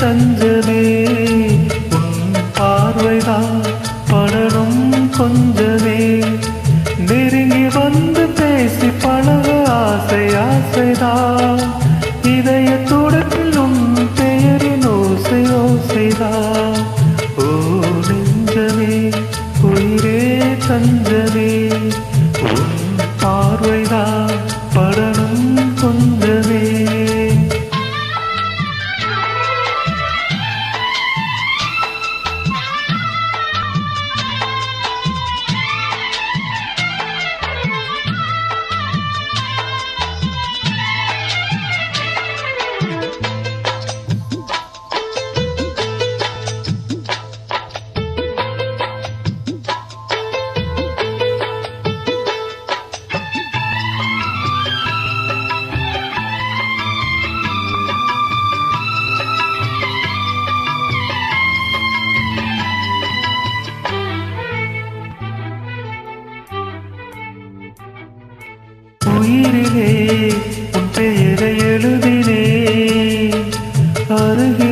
தஞ்சமே உன் பார்வைதான் படரும் கொஞ்சமே. நெருங்கி வந்து பேசி பழக ஆசை ஆசைதான். இதய துடத்தில் உன் பெயரின் ஓசை ஓசைதான். ஓ நெஞ்சமே உயிரே தஞ்சமே. உன் பார்வைதான் படரும் கொஞ்சமே. எழுதினே அருகிலே